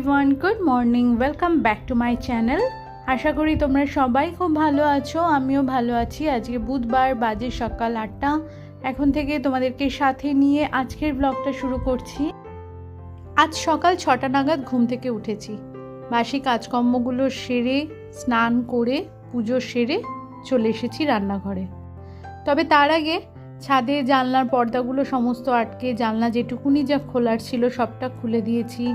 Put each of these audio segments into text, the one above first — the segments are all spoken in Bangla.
Everyone good morning welcome back to my channel আশা করি তোমরা সবাই খুব ভালো আছো, আমিও ভালো আছি। আজকে বুধবার, বাজে সকাল আটটা। এখন থেকে তোমাদেরকে সাথে নিয়ে আজকের ব্লগটা শুরু করছি। আজ সকাল ছটা নাগাদ ঘুম থেকে উঠেছি। বাসি কাজকর্মগুলো সেরে, স্নান করে, পুজো সেরে চলে এসেছি রান্নাঘরে। তবে তার আগে ছাদে জানলার পর্দাগুলো সমস্ত আটকে, জানলা যেটুকুনি যা খোলার ছিল সবটা খুলে দিয়েছি।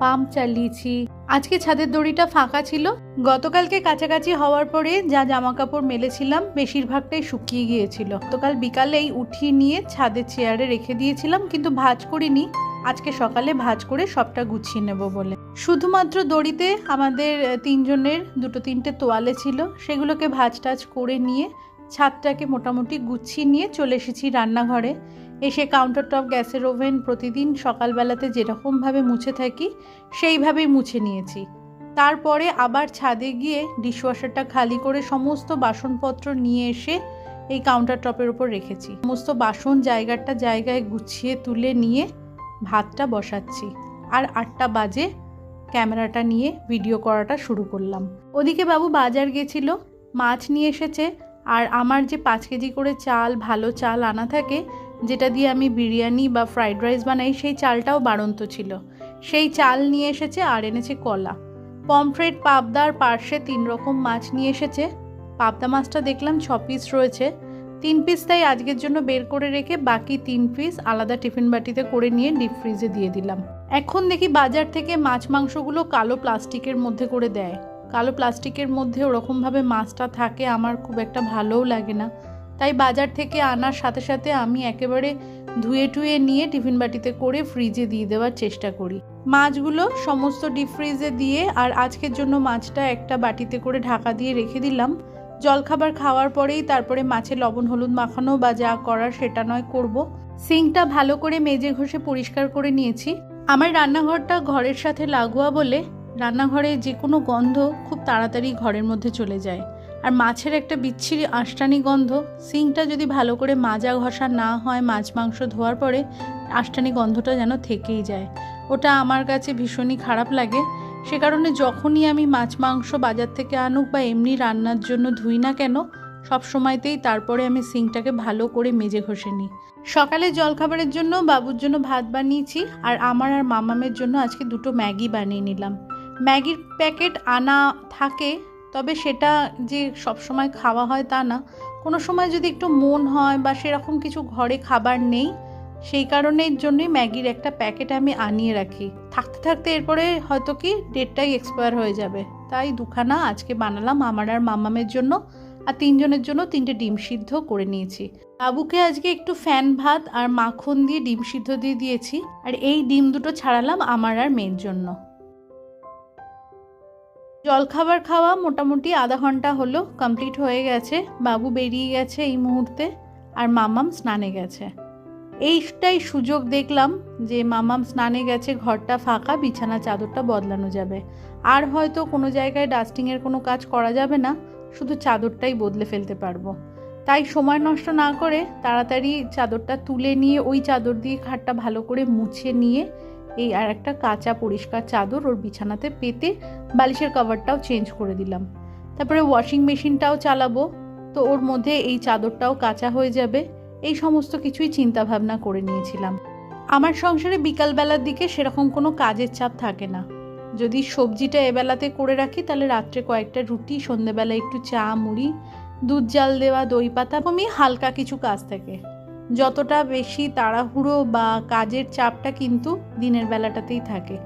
পাম্প চালিয়েছি। আজকে ছাদের দড়িটা ফাঁকা ছিল। গতকালকে কাছাকাছি হওয়ার পরে যা জামা কাপড় মেলেছিলাম বেশিরভাগটাই শুকিয়ে গিয়েছিল। গতকাল বিকালেই উঠিয়ে নিয়ে ছাদের চেয়ারে রেখে দিয়েছিলাম, কিন্তু ভাজ করিনি। আজকে সকালে ভাজ করে সবটা গুছিয়ে নেব বলে। শুধুমাত্র দড়িতে আমাদের তিনজনের দুটো তিনটে তোয়ালে ছিল, সেগুলোকে ভাজ টাজ করে নিয়ে ছাদটাকে মোটামুটি গুছিয়ে নিয়ে চলে এসেছি রান্নাঘরে। এসে কাউন্টার টপ গ্যাসের ওভেন প্রতিদিন সকালবেলাতে যেরকমভাবে মুছে থাকি, সেইভাবেই মুছে নিয়েছি। তারপরে আবার ছাদে গিয়ে ডিশওয়াশারটা খালি করে সমস্ত বাসনপত্র নিয়ে এসে এই কাউন্টার টপের ওপর রেখেছি। সমস্ত বাসন জায়গাটা জায়গায় গুছিয়ে তুলে নিয়ে ভাতটা বসাচ্ছি। আর আটটা বাজে ক্যামেরাটা নিয়ে ভিডিও করাটা শুরু করলাম। ওদিকে বাবু বাজার গেছিল, মাছ নিয়ে এসেছে, আর আমার যে পাঁচ কেজি করে চাল, ভালো চাল আনা থাকে যেটা দিয়ে আমি বিরিয়ানি বা ফ্রাইড রাইস বানাই, সেই চালটাও বাড়ন্ত ছিল। সেই চাল নিয়ে এসেছে আর এনেছে কলা। পমফ্রেট পাবদার পার্শ্বে তিন রকম মাছ নিয়ে এসেছে। পাবদা মাছটা দেখলাম ছ পিস রয়েছে। তিন পিস তাই আজকের জন্য বের করে রেখে বাকি তিন পিস আলাদা টিফিন বাটিতে করে নিয়ে ডিপ ফ্রিজে দিয়ে দিলাম। এখন দেখি বাজার থেকে মাছ মাংসগুলো কালো প্লাস্টিকের মধ্যে করে দেয়। কালো প্লাস্টিকের মধ্যে ওরকমভাবে মাছটা থাকে, আমার খুব একটা ভালোও লাগে না। তাই বাজার থেকে আনার সাথে সাথে আমি একেবারে ধুয়ে টুয়ে নিয়ে টিফিন বাটিতে করে ফ্রিজে দিয়ে দেওয়ার চেষ্টা করি। মাছগুলো সমস্ত ডিপ ফ্রিজে দিয়ে আর আজকের জন্য মাছটা একটা বাটিতে করে ঢাকা দিয়ে রেখে দিলাম। জলখাবার খাওয়ার পরেই তারপরে মাছে লবণ, হলুদ মাখানো বা যা করার সেটা নয় করব। সিঙ্কটা ভালো করে মেজে ঘষে পরিষ্কার করে নিয়েছি। আমার রান্নাঘরটা ঘরের সাথে লাগোয়া বলে রান্নাঘরে যে কোনো গন্ধ খুব তাড়াতাড়ি ঘরের মধ্যে চলে যায়। আর মাছের একটা বিচ্ছিরি আষ্টানি গন্ধ। সিঙ্কটা যদি ভালো করে মাজা ঘষা না হয় মাছ মাংস ধোয়ার পরে, আষ্টানি গন্ধটা যেন থেকেই যায়। ওটা আমার কাছে ভীষণই খারাপ লাগে। সে কারণে যখনই আমি মাছ মাংস বাজার থেকে আনুক বা এমনি রান্নার জন্য ধুই না কেন, সব সময়তেই তারপরে আমি সিঙ্কটাকে ভালো করে মেজে ঘষে নিই। সকালে জলখাবারের জন্য বাবুর জন্য ভাত বানিয়েছি আর আমার আর মামামের জন্য আজকে দুটো ম্যাগি বানিয়ে নিলাম। ম্যাগির প্যাকেট আনা থাকে তবে সেটা যে সব সময় খাওয়া হয় তা না। কোনো সময় যদি একটু মন হয় বা সেরকম কিছু ঘরে খাবার নেই, সেই কারণের জন্যই ম্যাগির একটা প্যাকেট আমি আনিয়ে রাখি। থাকতে থাকতে এরপরে হয়তো কি ডেটটাই এক্সপায়ার হয়ে যাবে। তাই দুখানা আজকে বানালাম আমার আর মামামের জন্য আর তিনজনের জন্য তিনটে ডিম সিদ্ধ করে নিয়েছি। বাবুকে আজকে একটু ফ্যান ভাত আর মাখন দিয়ে ডিম সিদ্ধ দিয়ে দিয়েছি। আর এই ডিম দুটো ছাড়ালাম আমার আর মেয়ের জন্য। জলখাবার খাওয়া মোটামুটি আধা ঘণ্টা হলো কমপ্লিট হয়ে গেছে। বাবু বেরিয়ে গেছে এই মুহূর্তে, আর মামাম স্নানে গেছে। এইটাই সুযোগ দেখলাম যে মামাম স্নানে গেছে, ঘরটা ফাঁকা, বিছানা চাদরটা বদলানো যাবে। আর হয়তো কোনো জায়গায় ডাস্টিংয়ের কোনো কাজ করা যাবে না, শুধু চাদরটাই বদলে ফেলতে পারব। তাই সময় নষ্ট না করে তাড়াতাড়ি চাদরটা তুলে নিয়ে ওই চাদর দিয়ে খাটটা ভালো করে মুছে নিয়ে এই আর একটা কাঁচা পরিষ্কার চাদর ওর বিছানাতে পেতে বালিশের কভারটাও চেঞ্জ করে দিলাম। তারপরে ওয়াশিং মেশিনটাও চালাবো। তো ওর মধ্যে এই চাদরটাও কাঁচা হয়ে যাবে। এই সমস্ত কিছুই চিন্তা ভাবনা করে নিয়েছিলাম। আমার সংসারে বিকালবেলার দিকে সেরকম কোনো কাজের চাপ থাকে না। যদি সবজিটা এবেলাতে করে রাখি, তাহলে রাত্রে কয়েকটা রুটি, সন্ধেবেলা একটু চা, মুড়ি, দুধ, জাল দেওয়া, দই পাতা, আমি হালকা কিছু কাজ থাকে। যতটা বেশি তাড়াহুড়ো বা কাজের চাপটা কিন্তু দিনের বেলাটাতেই থাকে।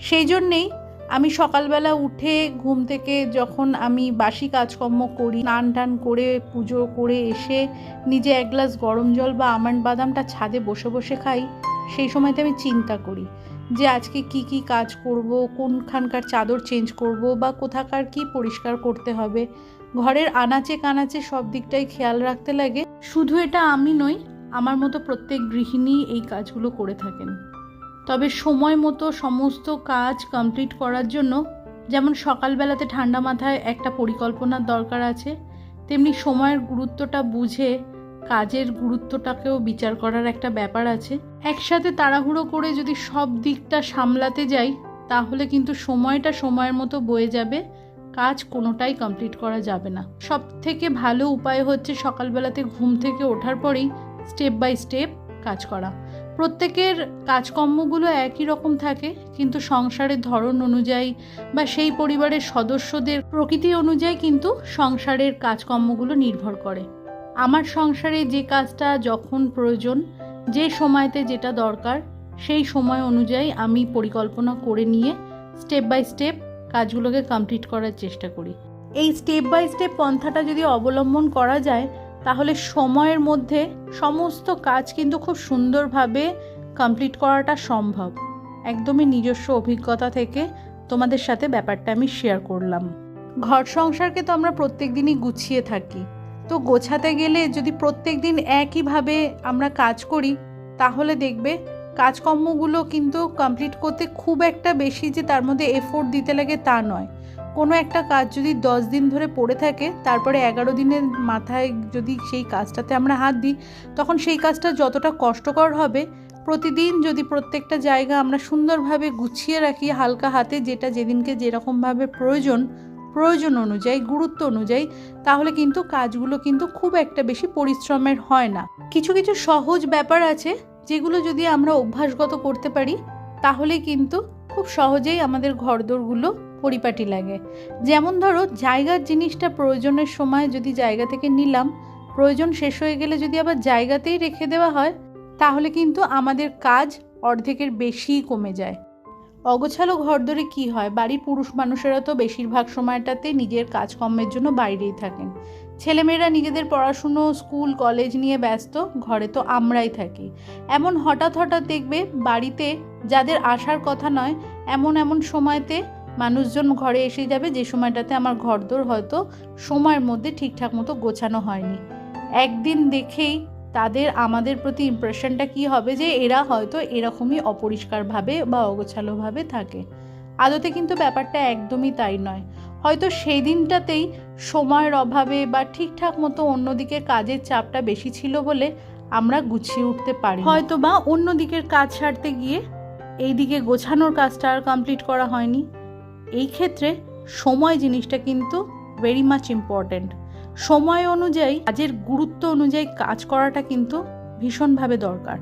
সেই জন্যেই আমি সকালবেলা উঠে ঘুম থেকে যখন আমি বাসি কাজকর্ম করি, স্নান টান করে, পুজো করে এসে নিজে এক গ্লাস গরম জল বা আমন্ড বাদামটা ছাদে বসে বসে খাই, সেই সময়তে আমি চিন্তা করি যে আজকে কি কি কাজ করব, কোনখানকার চাদর চেঞ্জ করব বা কোথাকার কি পরিষ্কার করতে হবে। ঘরের আনাচে কানাচে সব দিকটাই খেয়াল রাখতে লাগে। শুধু এটা আমি নই আমার মতো প্রত্যেক গৃহিণী এই কাজগুলো করে থাকেন। তবে সময় মতো সমস্ত কাজ কমপ্লিট করার জন্য যেমন সকালবেলাতে ঠান্ডা মাথায় একটা পরিকল্পনার দরকার আছে, তেমনি সময়ের গুরুত্বটা বুঝে কাজের গুরুত্বটাকেও বিচার করার একটা ব্যাপার আছে। একসাথে তাড়াহুড়ো করে যদি সব দিকটা সামলাতে যাই, তাহলে কিন্তু সময়টা সময়ের মতো বয়ে যাবে, কাজ কোনোটাই কমপ্লিট করা যাবে না। সব থেকে ভালো উপায় হচ্ছে সকালবেলাতে ঘুম থেকে ওঠার পরেই স্টেপ বাই স্টেপ কাজ করা। প্রত্যেকের কাজকর্মগুলো একই রকম থাকে, কিন্তু সংসারের ধরন অনুযায়ী বা সেই পরিবারের সদস্যদের প্রকৃতি অনুযায়ী কিন্তু সংসারের কাজকর্মগুলো নির্ভর করে। আমার সংসারে যে কাজটা যখন প্রয়োজন, যে সময়তে যেটা দরকার, সেই সময় অনুযায়ী আমি পরিকল্পনা করে নিয়ে স্টেপ বাই স্টেপ কাজগুলোকে কমপ্লিট করার চেষ্টা করি। এই স্টেপ বাই স্টেপ পন্থাটা যদি অবলম্বন করা যায় তাহলে সময়ের মধ্যে সমস্ত কাজ কিন্তু খুব সুন্দরভাবে কমপ্লিট করাটা সম্ভব। একদমই নিজস্ব অভিজ্ঞতা থেকে তোমাদের সাথে ব্যাপারটা আমি শেয়ার করলাম। ঘর সংসারকে তো আমরা প্রত্যেক দিনই গুছিয়ে থাকি। তো গোছাতে গেলে যদি প্রত্যেক দিন একইভাবে আমরা কাজ করি, তাহলে দেখবে কাজকর্মগুলো কিন্তু কমপ্লিট করতে খুব একটা বেশি যে তার মধ্যে এফোর্ট দিতে লাগে তা নয়। কোনো একটা কাজ যদি দশ দিন ধরে পড়ে থাকে, তারপরে এগারো দিনের মাথায় যদি সেই কাজটাতে আমরা হাত দিই, তখন সেই কাজটা যতটা কষ্টকর হবে, প্রতিদিন যদি প্রত্যেকটা জায়গা আমরা সুন্দরভাবে গুছিয়ে রাখি, হালকা হাতে যেটা যেদিনকে যেরকমভাবে প্রয়োজন প্রয়োজন অনুযায়ী, গুরুত্ব অনুযায়ী, তাহলে কিন্তু কাজগুলো কিন্তু খুব একটা বেশি পরিশ্রমের হয় না। কিছু কিছু সহজ ব্যাপার আছে, যেগুলো যদি আমরা অভ্যাসগত করতে পারি, তাহলে কিন্তু খুব সহজেই আমাদের ঘরদোরগুলো পরিপাটি লাগে। যেমন ধরো, জায়গার জিনিসটা প্রয়োজনের সময় যদি জায়গা থেকে নিলাম, প্রয়োজন শেষ হয়ে গেলে যদি আবার জায়গাতেই রেখে দেওয়া হয়, তাহলে কিন্তু আমাদের কাজ অর্ধেকের বেশিই কমে যায়। অগোছালো ঘরদোরে কি হয়? বাড়ির পুরুষ মানুষেরা তো বেশিরভাগ সময়টাতে নিজের কাজকর্মের জন্য বাইরেই থাকেন। ছেলেমেয়েরা নিজেদের পড়াশুনো, স্কুল, কলেজ নিয়ে ব্যস্ত, ঘরে তো আমরাই থাকি। এমন হঠাৎ হঠাৎ দেখবে বাড়িতে যাদের আসার কথা নয়, এমন এমন সময়তে মানুষজন ঘরে এসে যাবে, যে সময়টাতে আমার ঘরদোর হয়তো সময়ের মধ্যে ঠিকঠাক মতো গোছানো হয়নি। একদিন দেখেই তাদের আমাদের প্রতি ইমপ্রেশনটা কি হবে যে এরা হয়তো এরকমই অপরিষ্কারভাবে বা অগোছালোভাবে থাকে। আদতে কিন্তু ব্যাপারটা একদমই তাই নয়। হয়তো সেই দিনটাতেই সময়ের অভাবে বা ঠিকঠাক মতো অন্যদিকে কাজের চাপটা বেশি ছিল বলে আমরা গুছিয়ে উঠতে পারি হয়তো বা অন্য দিকের কাজ ছাড়তে গিয়ে এই দিকে গোছানোর কাজটা আর কমপ্লিট করা হয়নি। এই ক্ষেত্রে সময় জিনিসটা কিন্তু ভেরি মাচ ইম্পর্ট্যান্ট সময় অনুযায়ী, কাজের গুরুত্ব অনুযায়ী কাজ করাটা কিন্তু ভীষণভাবে দরকার।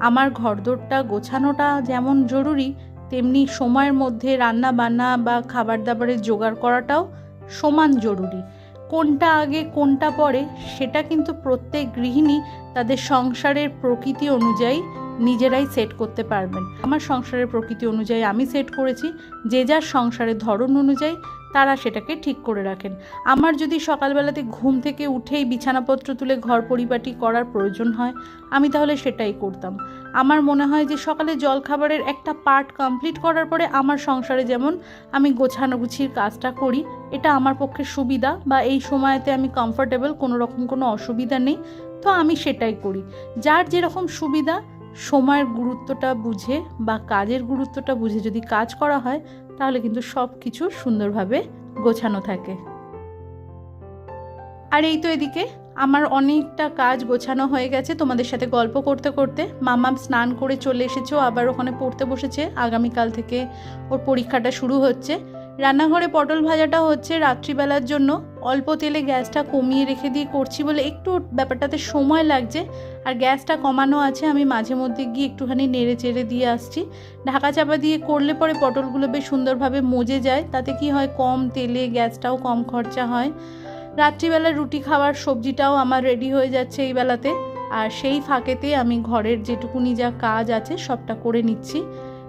আমার ঘরদোরটা গোছানোটা যেমন জরুরি, তেমনি সময়ের মধ্যে রান্না বান্না বা খাবার দাবারের জোগাড় করাটাও সমান জরুরি। কোনটা আগে, কোনটা পরে, সেটা কিন্তু প্রত্যেক গৃহিণী তাদের সংসারের প্রকৃতি অনুযায়ী নিজেরাই সেট করতে পারবেন। আমার সংসারের প্রকৃতি অনুযায়ী আমি সেট করেছি, যে যার সংসারের ধরন অনুযায়ী তারা সেটাকে ঠিক করে রাখেন। আমার যদি সকালবেলাতে ঘুম থেকে উঠেই বিছানাপত্র তুলে ঘর পরিপাটি করার প্রয়োজন হয়, আমি তাহলে সেটাই করতাম। আমার মনে হয় যে সকালে জলখাবারের একটা পার্ট কমপ্লিট করার পরে আমার সংসারে যেমন আমি গোছানো গুছির কাজটা করি, এটা আমার পক্ষে সুবিধা বা এই সময়তে আমি কমফোর্টেবল কোনো রকম কোনো অসুবিধা নেই, তো আমি সেটাই করি। যার যেরকম সুবিধা সময়ের গুরুত্বটা বুঝে বা কাজের গুরুত্বটা বুঝে যদি কাজ করা হয়, তাহলে কিন্তু সব কিছু সুন্দরভাবে গোছানো থাকে। আর এই তো এদিকে, আমার অনেকটা কাজ গোছানো হয়ে গেছে। তোমাদের সাথে গল্প করতে করতে মামাম স্নান করে চলে এসেছ আবার ওখানে পড়তে বসেছে। আগামীকাল থেকে ওর পরীক্ষাটা শুরু হচ্ছে। রান্নাঘরে পটল ভাজাটা হচ্ছে রাত্রিবেলার জন্য। অল্প তেলে গ্যাসটা কমিয়ে রেখে দিয়ে করছি বলে একটু ব্যাপারটাতে সময় লাগছে। আর গ্যাসটা কমানো আছে, আমি মাঝে মধ্যে গিয়ে একটুখানি নেড়ে চেড়ে দিয়ে আসছি। ঢাকা চাপা দিয়ে করলে পরে পটলগুলো বেশ সুন্দরভাবে মজে যায়। তাতে কি হয়, কম তেলে গ্যাসটাও কম খরচা হয়। রাত্রিবেলা রুটি খাওয়ার সবজিটাও আমার রেডি হয়ে যাচ্ছে এই বেলাতে। আর সেই ফাঁকেতে আমি ঘরের যেটুকুনি যা কাজ আছে সবটা করে নিচ্ছি।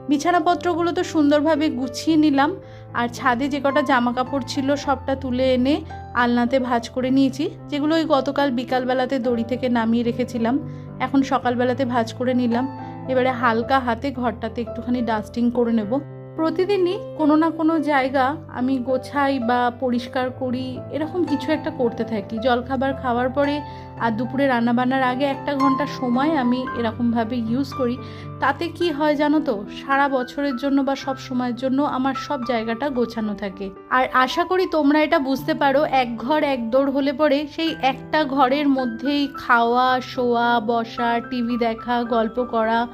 বিছানাপত্রগুলো তো সুন্দরভাবে গুছিয়ে নিলাম। আর ছাদে যে কটা জামা কাপড় ছিল সবটা তুলে এনে আলনাতে ভাজ করে নিয়েছি, যেগুলো ওই গতকাল বিকালবেলাতে দড়ি থেকে নামিয়ে রেখেছিলাম। এখন সকালবেলাতে ভাজ করে নিলাম। এবারে হালকা হাতে ঘরটাতে একটুখানি ডাস্টিং করে নেব। প্রতিদিনই কোনো না কোনো জায়গা আমি গোছাই বা পরিষ্কার করি, এরকম কিছু একটা করতে থাকি। জলখাবার খাওয়ার পরে আর দুপুরে রান্নাবান্নার আগে একটা ঘণ্টা সময় আমি এরকমভাবে ইউজ করি। তাতে কি হয় জানো তো, সারা বছরের জন্য বা সব সময়ের জন্য আমার সব জায়গাটা গোছানো থাকে। আর আশা করি তোমরা এটা বুঝতে পারো, এক ঘর এক দৌড় হলে পরে সেই একটা ঘরের মধ্যেই খাওয়া, শোয়া, বসা টিভি দেখা, গল্প করা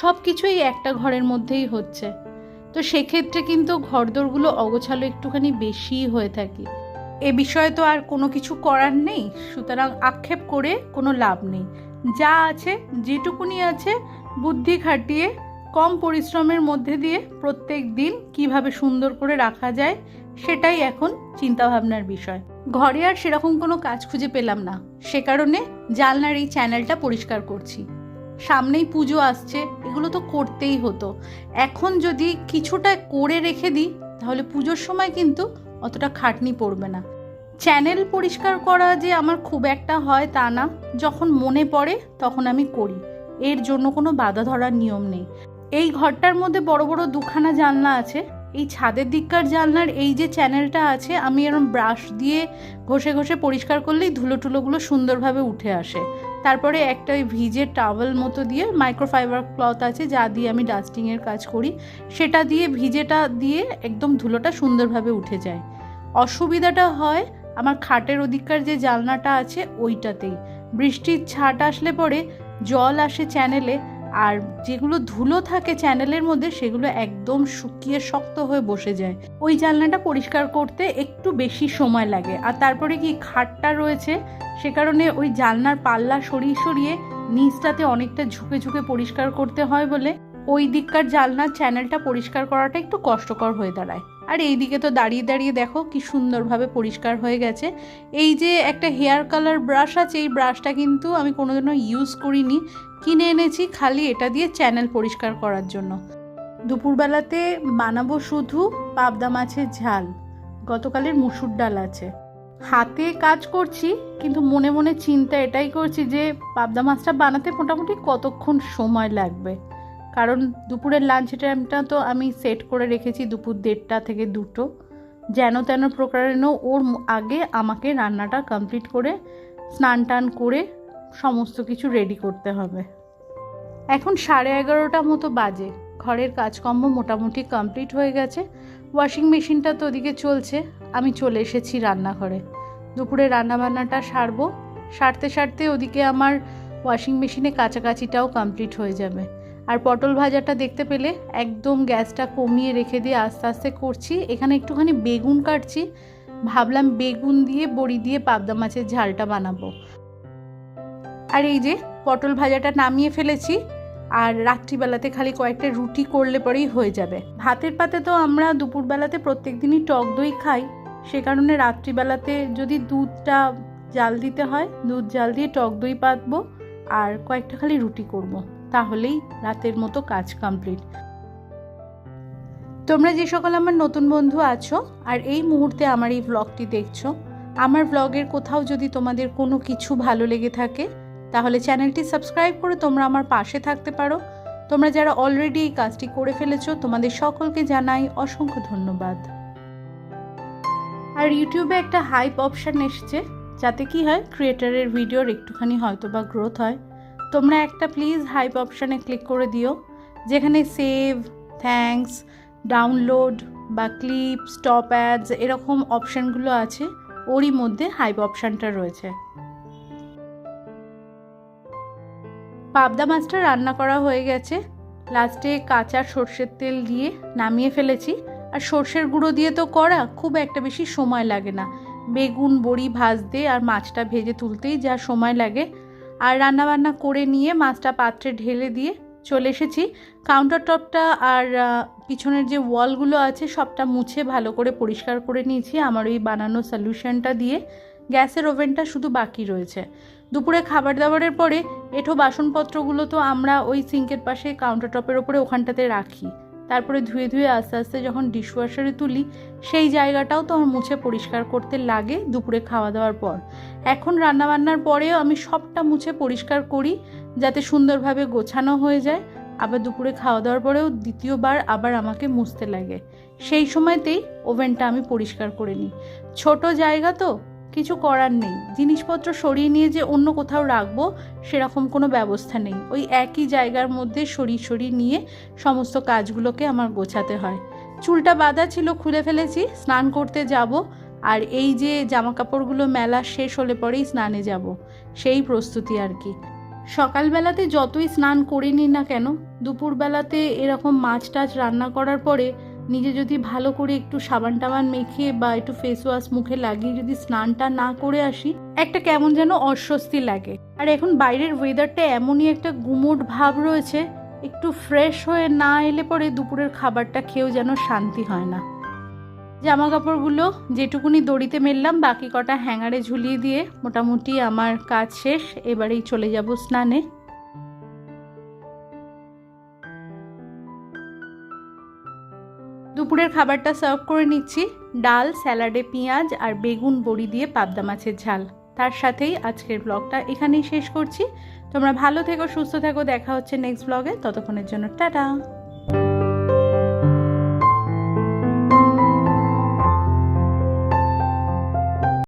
সব কিছুই একটা ঘরের মধ্যেই হচ্ছে। তো সেক্ষেত্রে কিন্তু ঘরদোরগুলো অগোছালো একটুখানি বেশিই হয়ে থাকে। এ বিষয়ে তো আর কোনো কিছু করার নেই, সুতরাং আক্ষেপ করে কোনো লাভ নেই। যা আছে, যেটুকুনি আছে, বুদ্ধি খাটিয়ে, কম পরিশ্রমের মধ্যে দিয়ে প্রত্যেক দিন কীভাবে সুন্দর করে রাখা যায়, সেটাই এখন চিন্তাভাবনার বিষয়। ঘরে আর সেরকম কোনো কাজ খুঁজে পেলাম না। সে কারণে জানলার এই চ্যানেলটা পরিষ্কার করছি। সামনেই পুজো আসছে, এগুলো তো করতেই হতো। এখন যদি কিছুটা করে রেখে দিই, তাহলে পুজোর সময় কিন্তু অতটা খাটনি পড়বে না। চ্যানেল পরিষ্কার করা যে আমার খুব একটা হয় তা না। যখন মনে পড়ে, তখন আমি করি। এর জন্য কোনো বাধা ধরার নিয়ম নেই। এই ঘরটার মধ্যে বড় বড় দুখানা জানলা আছে। এই ছাদের দিককার জানলার এই যে চ্যানেলটা আছে, আমি এরকম ব্রাশ দিয়ে ঘষে ঘষে পরিষ্কার করলেই ধুলো টুলোগুলো সুন্দরভাবে উঠে আসে। তারপরে একটা ওই ভিজে টাওয়েল মতো দিয়ে মাইক্রোফাইবার ক্লথ আছে, যা দিয়ে আমি ডাস্টিংয়ের কাজ করি, সেটা দিয়ে ভিজেটা দিয়ে একদম ধুলোটা সুন্দরভাবে উঠে যায়। অসুবিধাটা হয় আমার খাটের ওদিককার যে জানলাটা আছে, ওইটাতেই। বৃষ্টির ছাট আসলে পরে, জল আসে চ্যানেলে আর যেগুলো ধুলো থাকে চ্যানেলের মধ্যে, সেগুলো একদম শুকিয়ে শক্ত হয়ে বসে যায়। ওই জানলাটা পরিষ্কার করতে একটু বেশি সময় লাগে। আর তারপরে কি খাটটা রয়েছে, সে কারণে ওই জানলার পাল্লা সরিয়ে সরিয়ে নিচটাতে অনেকটা ঝুঁকে ঝুঁকে পরিষ্কার করতে হয় বলে, ওই দিককার জানলার চ্যানেলটা পরিষ্কার করাটা একটু কষ্টকর হয়ে দাঁড়ায়। আর এই দিকে তো দাঁড়িয়ে দাঁড়িয়ে দেখো কি সুন্দরভাবে পরিষ্কার হয়ে গেছে। এই যে একটা হেয়ার কালার ব্রাশ আছে, এই ব্রাশটা কিন্তু আমি কোনোদিনও ইউজ করিনি। কিনে এনেছি খালি এটা দিয়ে চ্যানেল পরিষ্কার করার জন্য। দুপুরবেলাতে বানাবো শুধু পাবদা মাছের ঝাল। গতকালের মুসুর ডাল আছে। হাতে কাজ করছি, কিন্তু মনে মনে চিন্তা এটাই করছি যে পাবদা মাছটা বানাতে মোটামুটি কতক্ষণ সময় লাগবে। কারণ দুপুরের লাঞ্চ টাইমটা তো আমি সেট করে রেখেছি দুপুর দেড়টা থেকে দুটো। যেন তেন প্রকারেণ ওর আগে আমাকে রান্নাটা কমপ্লিট করে, স্নান টান করে সমস্ত কিছু রেডি করতে হবে। এখন সাড়ে এগারোটা মতো বাজে। ঘরের কাজকর্ম মোটামুটি কমপ্লিট হয়ে গেছে। ওয়াশিং মেশিনটা তো ওদিকে চলছে। আমি চলে এসেছি রান্নাঘরে। দুপুরে রান্নাবান্নাটা সারবো। সারতে সারতে ওদিকে আমার ওয়াশিং মেশিনে কাছাকাছিটাও কমপ্লিট হয়ে যাবে। আর পটল ভাজাটা দেখতে পেলে একদম গ্যাসটা কমিয়ে রেখে দিয়ে আস্তে আস্তে করছি। এখানে একটুখানি বেগুন কাটছি। ভাবলাম বেগুন দিয়ে, বড়ি দিয়ে পাবদা মাছের ঝালটা বানাবো। আর এই যে পটল ভাজাটা নামিয়ে ফেলেছি। আর রাত্রিবেলাতে খালি কয়েকটা রুটি করলে পরেই হয়ে যাবে। ভাতের পাতে তো আমরা দুপুরবেলাতে প্রত্যেক দিনই টক দই খাই। সে কারণে রাত্রিবেলাতে যদি দুধটা জাল দিতে হয়, দুধ জাল দিয়ে টক দই পাতবো আর কয়েকটা খালি রুটি করব। তাহলেই রাতের মতো কাজ কমপ্লিট তোমরা যে সকল আমার নতুন বন্ধু আছো আর এই মুহূর্তে আমার এই ব্লগটি দেখছ, আমার ব্লগের কোথাও যদি তোমাদের কোনো কিছু ভালো লেগে থাকে, তাহলে চ্যানেলটি সাবস্ক্রাইব করে তোমরা আমার পাশে থাকতে পারো। তোমরা যারা অলরেডি এই কাজটি করে ফেলেছো, তোমাদের সকলকে জানাই অসংখ্য ধন্যবাদ। আর ইউটিউবে একটা হাইপ অপশান এসছে, যাতে কি হয় ক্রিয়েটারের ভিডিওর একটুখানি হয়তো বা গ্রোথ হয়। তোমরা একটা প্লিজ হাইপ অপশানে ক্লিক করে দিও, যেখানে সেভ থ্যাঙ্কস ডাউনলোড বা ক্লিপ স্টপ অ্যাডস এরকম অপশানগুলো আছে, ওরই মধ্যে হাইপ অপশানটা রয়েছে। পাবদা মাছটা রান্না করা হয়ে গেছে। লাস্টে কাঁচা সর্ষের তেল দিয়ে নামিয়ে ফেলেছি। আর সর্ষের গুঁড়ো দিয়ে তো করা, খুব একটা বেশি সময় লাগে না। বেগুন, বড়ি ভাজতে আর মাছটা ভেজে তুলতেই যা সময় লাগে আর রান্নাবান্না করে নিয়ে মাছটা পাত্রে ঢেলে দিয়ে চলে এসেছি। কাউন্টার টপটা আর পিছনের যে ওয়ালগুলো আছে সবটা মুছে ভালো করে পরিষ্কার করে নিয়েছি আমার ওই বানানো সলিউশনটা দিয়ে। গ্যাসের ওভেনটা শুধু বাকি রয়েছে। দুপুরে খাবার দাবারের পরে এঠো বাসনপত্রগুলো তো আমরা ওই সিঙ্কের পাশে কাউন্টার টপের ওপরে ওখানটাতে রাখি। তারপরে ধুয়ে ধুয়ে আস্তে আস্তে যখন ডিশওয়াশারে তুলি, সেই জায়গাটাও তো আমার মুছে পরিষ্কার করতে লাগে দুপুরে খাওয়া দাওয়ার পর। এখন রান্নাবান্নার পরেও আমি সবটা মুছে পরিষ্কার করি যাতে সুন্দরভাবে গোছানো হয়ে যায়। আবার দুপুরে খাওয়া দাওয়ার পরেও দ্বিতীয়বার আবার আমাকে মুছতে লাগে। সেই সময়তেই ওভেনটা আমি পরিষ্কার করে নিই। ছোট জায়গা তো কিছু করার নেই। জিনিসপত্র সরিয়ে নিয়ে যে অন্য কোথাও রাখব, সেরকম কোনো ব্যবস্থা নেই। ওই একই জায়গার মধ্যে সরিয়ে সরিয়ে নিয়ে সমস্ত কাজগুলোকে আমার গোছাতে হয়। চুলটা বাঁধা ছিল, খুলে ফেলেছি, স্নান করতে যাব। আর এই যে জামা কাপড়গুলো মেলা শেষ হলে পরেই স্নানে যাব, সেই প্রস্তুতি আর কি। সকালবেলাতে যতই স্নান করে নিই না কেন, দুপুরবেলাতে এরকম মাছ টাছ রান্না করার পরে নিজে যদি ভালো করে একটু সাবান টাবান মেখে বা একটু ফেস ওয়াশ মুখে লাগিয়ে যদি স্নানটা না করে আসি, একটা কেমন যেন অস্বস্তি লাগে। আর এখন বাইরের ওয়েদারটা এমনই একটা গুমোট ভাব রয়েছে, একটু ফ্রেশ হয়ে না এলে পরে দুপুরের খাবারটা খেয়েও যেন শান্তি হয় না। জামা কাপড়গুলো যেটুকুনি দড়িতে মেললাম, বাকি কটা হ্যাঙ্গারে ঝুলিয়ে দিয়ে মোটামুটি আমার কাজ শেষ, এবারেই চলে যাব স্নানে। দুপুরের খাবারটা সার্ভ করে নিচ্ছি। ডাল, স্যালাডে পেঁয়াজ আর বেগুন বড়ি দিয়ে পাবদা মাছের ঝাল। তার সাথেই আজকের ব্লগটা এখানেই শেষ করছি। তোমরা ভালো থেকো, সুস্থ থেকো। দেখা হচ্ছে নেক্সট ব্লগে ততক্ষণের জন্য টাটা।